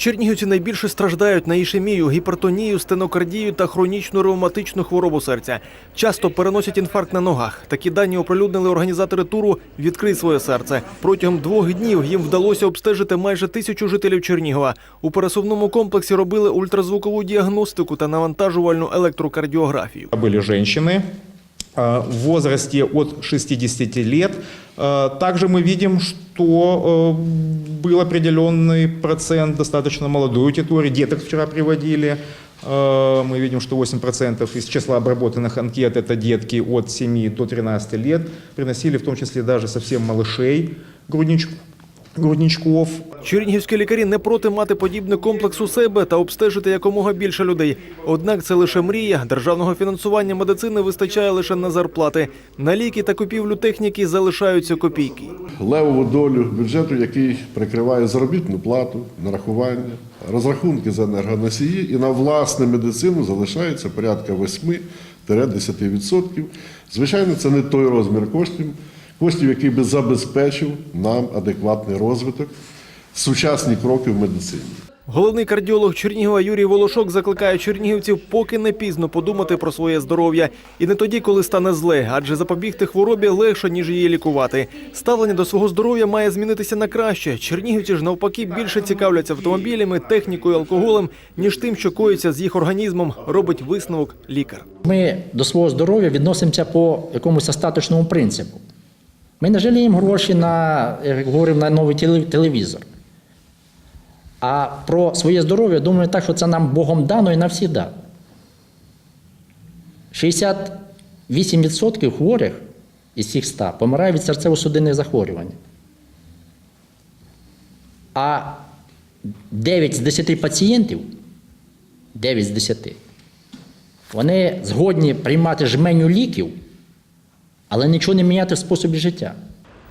Чернігівці найбільше страждають на ішемію, гіпертонію, стенокардію та хронічну ревматичну хворобу серця. Часто переносять інфаркт на ногах. Такі дані оприлюднили організатори туру Відкрий своє серце. Протягом двох днів їм вдалося обстежити майже тисячу жителів Чернігова. У пересувному комплексі робили ультразвукову діагностику та навантажувальну електрокардіографію. Были женщины э, в возрасте от 60 лет. Э, Также мы видим, что э, был определенный процент достаточно молодой аудитории. Деток вчера приводили. Э, Мы видим, что 8% из числа обработанных анкет – это детки от 7 до 13 лет. Приносили в том числе даже совсем малышей, груднич- грудничков. Чернігівські лікарі не проти мати подібний комплекс у себе та обстежити якомога більше людей. Однак це лише мрія. Державного фінансування медицини вистачає лише на зарплати. На ліки та купівлю техніки залишаються копійки. левову долю бюджету, який прикриває заробітну плату, нарахування, розрахунки за енергоносії, і на власну медицину залишається порядка 8-10%. Звичайно, це не той розмір коштів, коштів, який би забезпечив нам адекватний розвиток, сучасні кроки в медицині. Головний кардіолог Чернігова Юрій Волошок закликає чернігівців поки не пізно подумати про своє здоров'я. І не тоді, коли стане зле, адже запобігти хворобі легше, ніж її лікувати. Ставлення до свого здоров'я має змінитися на краще. Чернігівці ж навпаки більше цікавляться автомобілями, технікою, алкоголем, ніж тим, що коїться з їх організмом, робить висновок лікар. Ми до свого здоров'я відносимося по якомусь остаточному принципу. Ми не жаліємо гроші на, як говорив, на новий телевізор. А про своє здоров'я думаю так, що це нам Богом дано і навсіда. 68% хворих із цих 100 помирає від серцево-судинних захворювань. А 9 з 10 пацієнтів, 9 з 10, вони згодні приймати жменю ліків, але нічого не міняти в способі життя.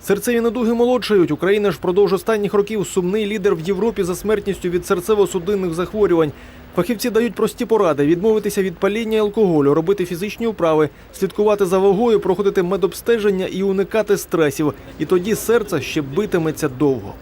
Серцеві недуги молодшають. Україна ж впродовж останніх років сумний лідер в Європі за смертністю від серцево-судинних захворювань. Фахівці дають прості поради: відмовитися від паління алкоголю, робити фізичні вправи, слідкувати за вагою, проходити медобстеження і уникати стресів. І тоді серце ще битиметься довго.